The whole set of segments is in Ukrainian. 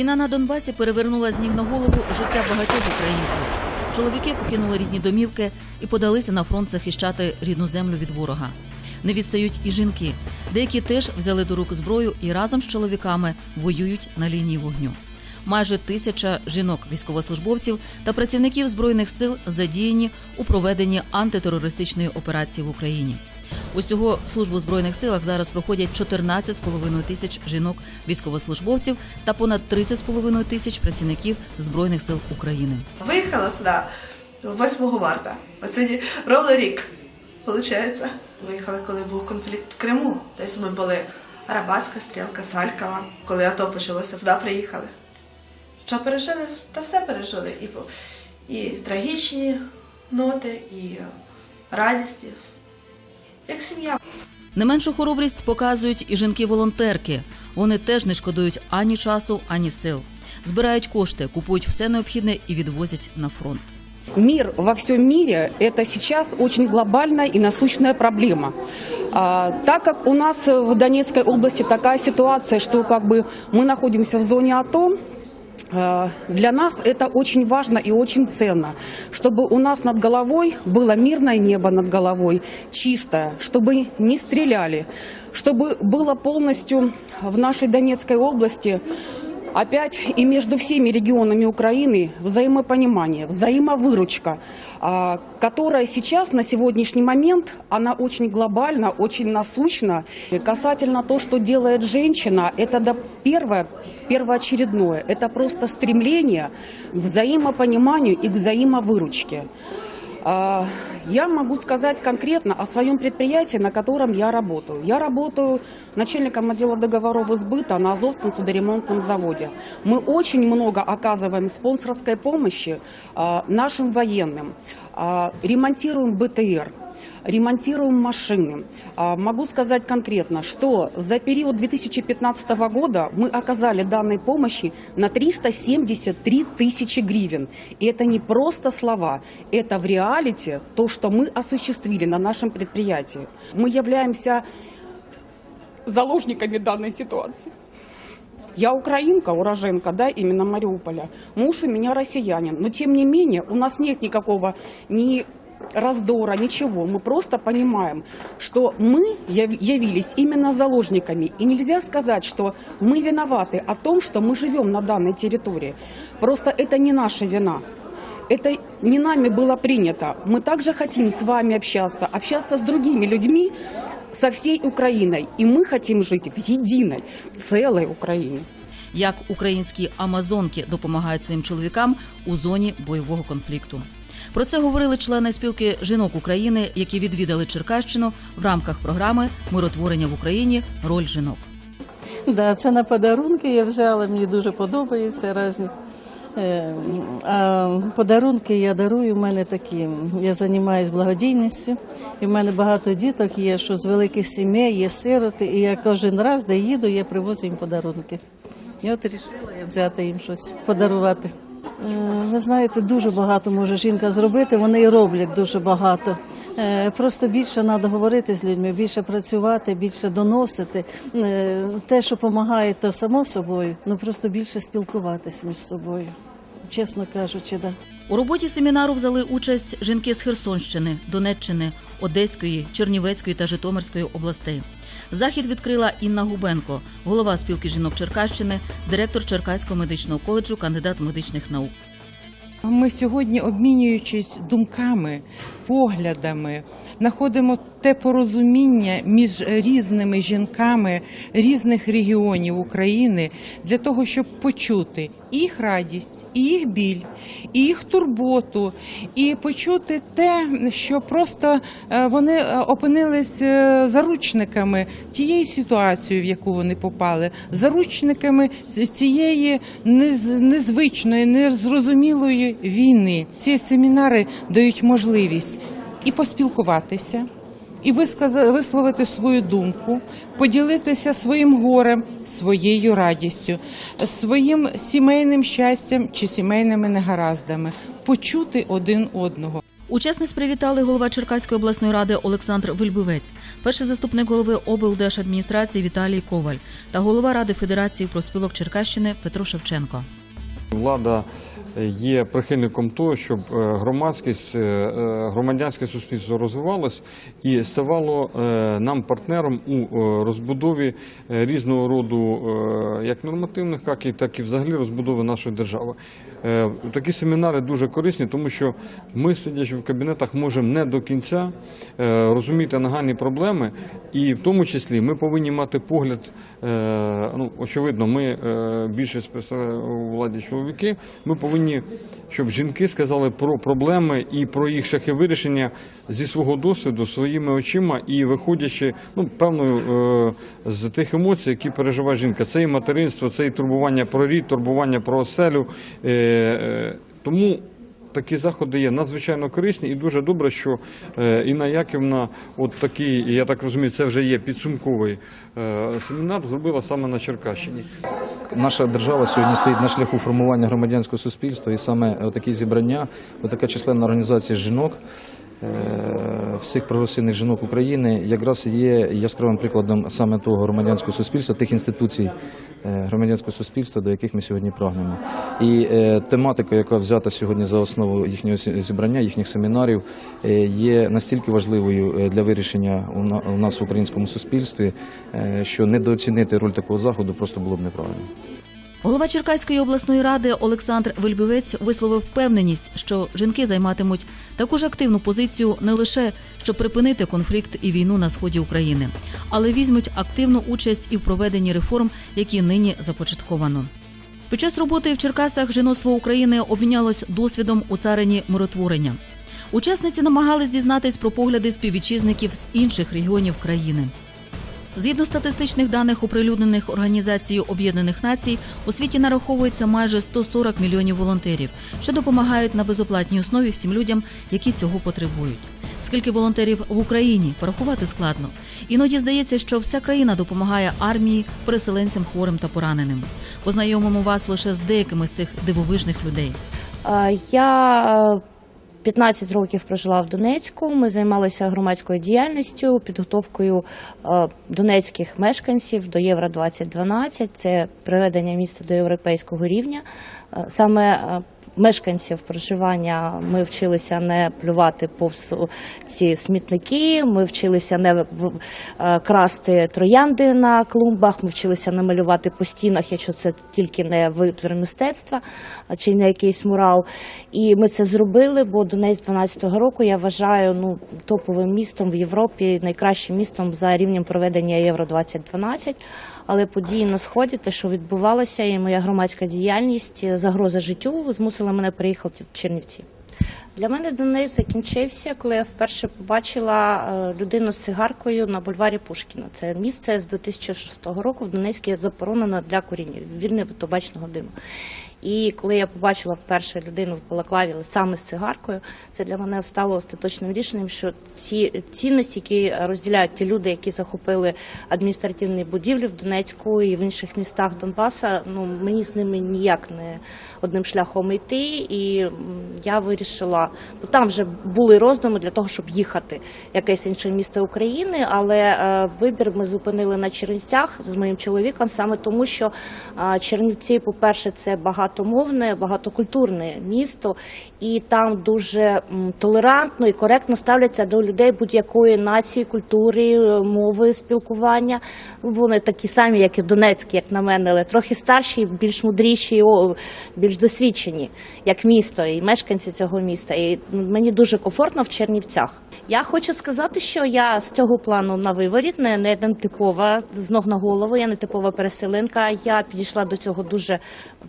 Війна на Донбасі перевернула з ніг на голову життя багатьох українців. Чоловіки покинули рідні домівки і подалися на фронт захищати рідну землю від ворога. Не відстають і жінки. Деякі теж взяли до рук зброю і разом з чоловіками воюють на лінії вогню. Майже тисяча жінок, військовослужбовців та працівників збройних сил задіяні у проведенні антитерористичної операції в Україні. Усього службу в збройних силах зараз проходять 14,5 тисяч жінок військовослужбовців та понад 30,5 тисяч працівників збройних сил України. Виїхала сюди 8 марта. Оце ровно рік, виходить. Виїхали, коли був конфлікт в Криму. Десь ми були Арабатська стрілка, Салькова. Коли АТО почалося, сюди приїхали. Що пережили? Та все пережили. І, і трагічні ноти, і радісті Як сім'я. Не меншу хоробрість показують і жінки-волонтерки. Вони теж не шкодують ані часу, ані сил. Збирають кошти, купують все необхідне і відвозять на фронт. Мир во всем мире – это сейчас очень глобальная и насущная проблема. А, так как у нас в Донецкой области такая ситуация, что как бы мы находимся в зоне АТО, а, для нас это очень важно и очень ценно, чтобы у нас над головой было мирное небо над головой, чистое, чтобы не стреляли, чтобы было полностью в нашей Донецкой области Опять и между всеми регионами Украины взаимопонимание, взаимовыручка, а, которая сейчас на сегодняшний момент, она очень глобальна, очень насущна. И касательно то, что делает женщина, это первое, первоочередное, это просто стремление к взаимопониманию и к взаимовыручке. А, Я могу сказать конкретно о своем предприятии, на котором я работаю. Я работаю начальником отдела договоров и сбыта на Азовском судоремонтном заводе. Мы очень много оказываем спонсорской помощи а, нашим военным. А, Ремонтируем БТР ремонтируем машины. А, Могу сказать конкретно, что за период 2015 года мы оказали данной помощи на 373 тысячи гривен. И это не просто слова, это в реалити то, что мы осуществили на нашем предприятии. Мы являемся заложниками данной ситуации. Я украинка, уроженка, да, именно Мариуполя. Муж у меня россиянин. Но тем не менее у нас нет никакого ни раздора, ничего. Мы просто понимаем, что мы яв- явились именно заложниками. И нельзя сказать, что мы виноваты о том, что мы живем на данной территории. Просто это не наша вина. Это не нами было принято. Мы также хотим с вами общаться, общаться с другими людьми, со всей Украиной. И мы хотим жить в единой, целой Украине. Як українські амазонки допомагають своїм чоловікам у зоні бойового конфлікту. Про це говорили члени спілки жінок України, які відвідали Черкащину в рамках програми Миротворення в Україні. Роль жінок. Да, це на подарунки я взяла, мені дуже подобаються різні. Е, А подарунки я дарую. У мене такі. Я займаюся благодійністю, і в мене багато діток є, що з великих сімей, є сироти, і я кожен раз, де їду, я привозю їм подарунки. І от вирішила я взяти їм щось подарувати. Е, Ви знаєте, дуже багато може жінка зробити. Вони і роблять дуже багато. Е, Просто більше треба говорити з людьми, більше працювати, більше доносити. Е, Те, що допомагає, то само собою, ну просто більше спілкуватись між собою, чесно кажучи, да. У роботі семінару взяли участь жінки з Херсонщини, Донеччини, Одеської, Чернівецької та Житомирської областей. Захід відкрила Інна Губенко, голова спілки жінок Черкащини, директор Черкаського медичного коледжу, кандидат медичних наук. Ми сьогодні, обмінюючись думками, поглядами, знаходимо те порозуміння між різними жінками різних регіонів України для того, щоб почути їх радість, і їх біль, і їх турботу, і почути те, що просто е, вони е, опинились е, заручниками тієї ситуації, в яку вони попали, заручниками цієї нез- незвичної, незрозумілої війни. Ці семінари дають можливість і поспілкуватися. І висловити свою думку, поділитися своїм горем, своєю радістю, своїм сімейним щастям чи сімейними негараздами, почути один одного. Учасниць привітали голова Черкаської обласної ради Олександр Вильбивець, перший заступник голови облдержадміністрації Віталій Коваль та голова Ради Федерації профспілок Черкащини Петро Шевченко. Влада є прихильником того, щоб е, громадськість, е, е, громадянське суспільство розвивалось і ставало нам партнером у розбудові різного роду як нормативних актів, так і взагалі розбудови нашої держави. Такі семінари дуже корисні, тому що ми, сидячи в кабінетах, можемо не до кінця розуміти нагальні проблеми, і в тому числі ми повинні мати погляд. Ну, очевидно, ми е, більшість представляємо у владі чоловіки. Ми повинні, щоб жінки сказали про проблеми і про їх шляхи вирішення зі свого досвіду, своїми очима і виходячи ну, певною е, з тих емоцій, які переживає жінка. Це і материнство, це і турбування про рід, турбування про оселю. Е, е, Тому такі заходи є надзвичайно корисні і дуже добре, що е, Інна Яківна, от такий, я так розумію, це вже є підсумковий е, семінар, зробила саме на Черкащині. Наша держава сьогодні стоїть на шляху формування громадянського суспільства, і саме такі зібрання, така численна організація жінок, е, всіх прогресивних жінок України, якраз є яскравим прикладом саме того громадянського суспільства, тих інституцій е, громадянського суспільства, до яких ми сьогодні прагнемо. І е, тематика, яка взята сьогодні за основу їхнього зі- зібрання, їхніх семінарів, е, є настільки важливою е, для вирішення у на- у нас в українському суспільстві, е, що недооцінити роль такого заходу просто було б неправильно. Голова Черкаської обласної ради Олександр Вельбивець висловив впевненість, що жінки займатимуть таку ж активну позицію не лише щоб припинити конфлікт і війну на сході України, але візьмуть активну участь і в проведенні реформ, які нині започатковано. Під час роботи в Черкасах жіноцтво України обмінялось досвідом у царині миротворення. Учасниці намагались дізнатись про погляди співвітчизників з інших регіонів країни. Згідно статистичних даних, оприлюднених Організацією Об'єднаних Націй, у світі нараховується майже 140 мільйонів волонтерів, що допомагають на безоплатній основі всім людям, які цього потребують. Скільки волонтерів в Україні порахувати складно. Іноді здається, що вся країна допомагає армії, переселенцям, хворим та пораненим. Познайомимо вас лише з деякими з цих дивовижних людей. Е, Я е, 15 років прожила в Донецьку. Ми займалися громадською діяльністю, підготовкою е, донецьких мешканців до Євро 2012 Це приведення міста до європейського рівня. Е, Саме е, мешканців проживання ми вчилися не плювати повз ці смітники. Ми вчилися не е, красти троянди на клумбах. Ми вчилися не малювати по стінах, якщо це тільки не витвір мистецтва чи не якийсь мурал. І ми це зробили, бо Донець 12-го року я вважаю ну топовим містом в Європі, найкращим містом за рівнем проведення Євро 2012 Але події на сході, те, що відбувалося, і моя громадська діяльність, загроза життю змусила мене приїхати в Чернівці. Для мене Донець закінчився, коли я вперше побачила е, людину з цигаркою на бульварі Пушкіна. Це місце з 2006 року в Донецьку заборонено для куріння, вільне від табачного диму. І коли я побачила вперше людину в балаклаві саме з цигаркою, це для мене стало остаточним рішенням, що ці цінності, які розділяють ті люди, які захопили адміністративні будівлі в Донецьку і в інших містах Донбаса, ну мені з ними ніяк не одним шляхом йти. І я вирішила, ну там вже були роздуми для того, щоб їхати якесь інше місто України, але е, вибір ми зупинили на Чернівцях з моїм чоловіком саме тому, що е, Чернівці, по-перше, це багатомовне, багатокультурне місто, і там дуже толерантно і коректно ставляться до людей будь-якої нації, культури, е, мови, спілкування. Вони такі самі, як і Донецькі, як на мене, але трохи старші, більш мудріші, більш досвідчені, як місто і мешканці цього міста. І мені дуже комфортно в Чернівцях. Я хочу сказати, що я з цього плану на виворіт, не, не типова з ног на голову, я не типова переселенка. Я підійшла до цього дуже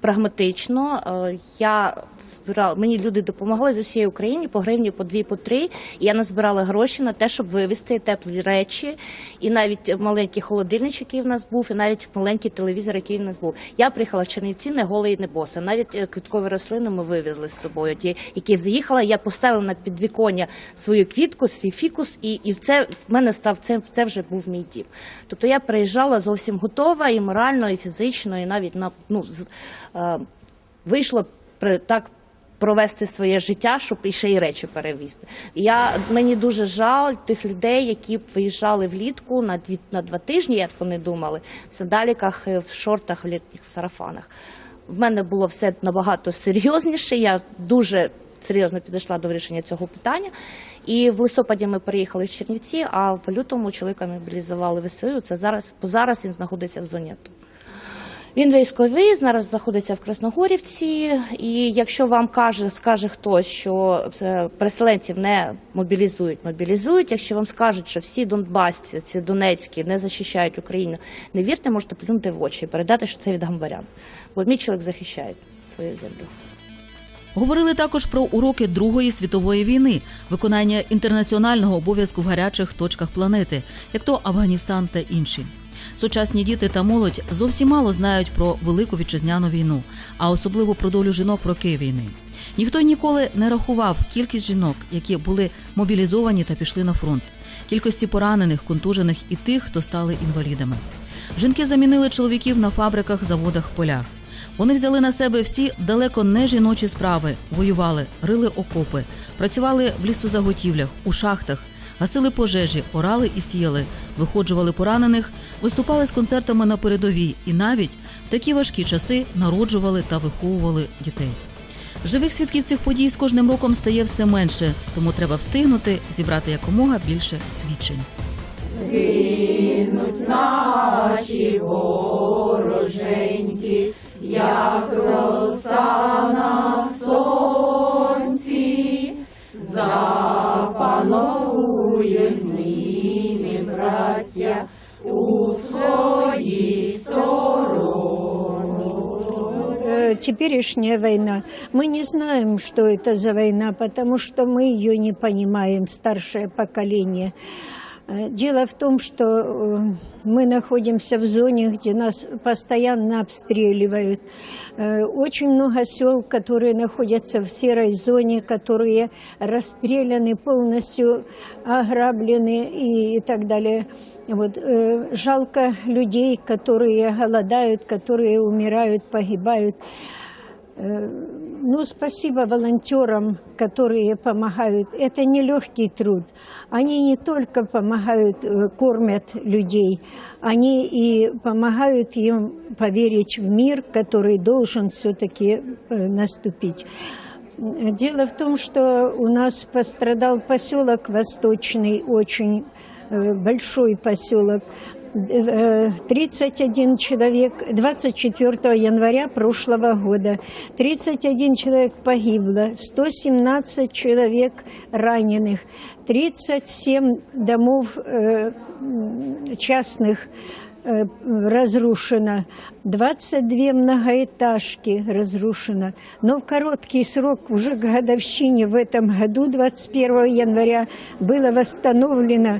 прагматично. Е, Я збирала, мені люди допомогли з усієї України по гривні, по дві, по три. І я назбирала гроші на те, щоб вивезти теплі речі, і навіть маленький холодильничок, який в нас був, і навіть маленький телевізор, який в нас був. Я приїхала в Чернівці не гола і не боса. Навіть е, квіткові рослини ми вивезли з собою. Ті, які заїхала, я поставила на підвіконня свою квітку, свій фікус, і, і це в мене став це, це вже був мій дім. Тобто я приїжджала зовсім готова і морально, і фізично, і навіть на ну з, е, вийшло при так провести своє життя, щоб і ще й речі перевізти. Я мені дуже жаль тих людей, які виїжджали влітку на дві на два тижні, як вони думали, в сандаліках, в шортах, в літніх сарафанах. В мене було все набагато серйозніше. Я дуже серйозно підійшла до вирішення цього питання. І в листопаді ми переїхали в Чернівці, а в лютому чоловіка мобілізували в ВСУ. Це зараз, зараз він знаходиться в зоні АТО. Він військовий, зараз знаходиться в Красногорівці. І якщо вам каже, скаже хтось, що переселенців не мобілізують, мобілізують. Якщо вам скажуть, що всі донбасці, ці донецькі не захищають Україну, не вірте, можете плюнути в очі і передати, що це від гамбарян. Бо мій чоловік захищає свою землю. Говорили також про уроки Другої світової війни, виконання інтернаціонального обов'язку в гарячих точках планети, як то Афганістан та інші. Сучасні діти та молодь зовсім мало знають про велику вітчизняну війну, а особливо про долю жінок в роки війни. Ніхто ніколи не рахував кількість жінок, які були мобілізовані та пішли на фронт, кількості поранених, контужених і тих, хто стали інвалідами. Жінки замінили чоловіків на фабриках, заводах, полях. Вони взяли на себе всі далеко не жіночі справи, воювали, рили окопи, працювали в лісозаготівлях, у шахтах, гасили пожежі, орали і сіяли, виходжували поранених, виступали з концертами на передовій і навіть в такі важкі часи народжували та виховували дітей. Живих свідків цих подій з кожним роком стає все менше, тому треба встигнути зібрати якомога більше свідчень э, теперешняя война. Мы не знаем, что это за война, потому что мы ее не понимаем, старшее поколение. Э, Дело в том, что э, мы находимся в зоне, где нас постоянно обстреливают. Э, Очень много сел, которые находятся в серой зоне, которые расстреляны, полностью ограблены и, и так далее. Вот, э, жалко людей, которые голодают, которые умирают, погибают. Ну, спасибо волонтерам, которые помогают. Это нелегкий труд. Они не только помогают, э, кормят людей, они и помогают им поверить в мир, который должен все-таки наступить. Дело в том, что у нас пострадал поселок Восточный, очень э, большой поселок. Э, 31 человек 24 января прошлого года. 31 человек погибло, 117 человек раненых, 37 домов э, м, частных э, разрушено, 22 многоэтажки разрушено. Но в короткий срок, уже к годовщине в этом году, 21 января, было восстановлено Э,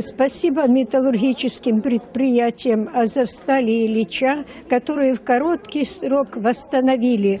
Спасибо металлургическим предприятиям Азовстали и Ильича, которые в короткий срок восстановили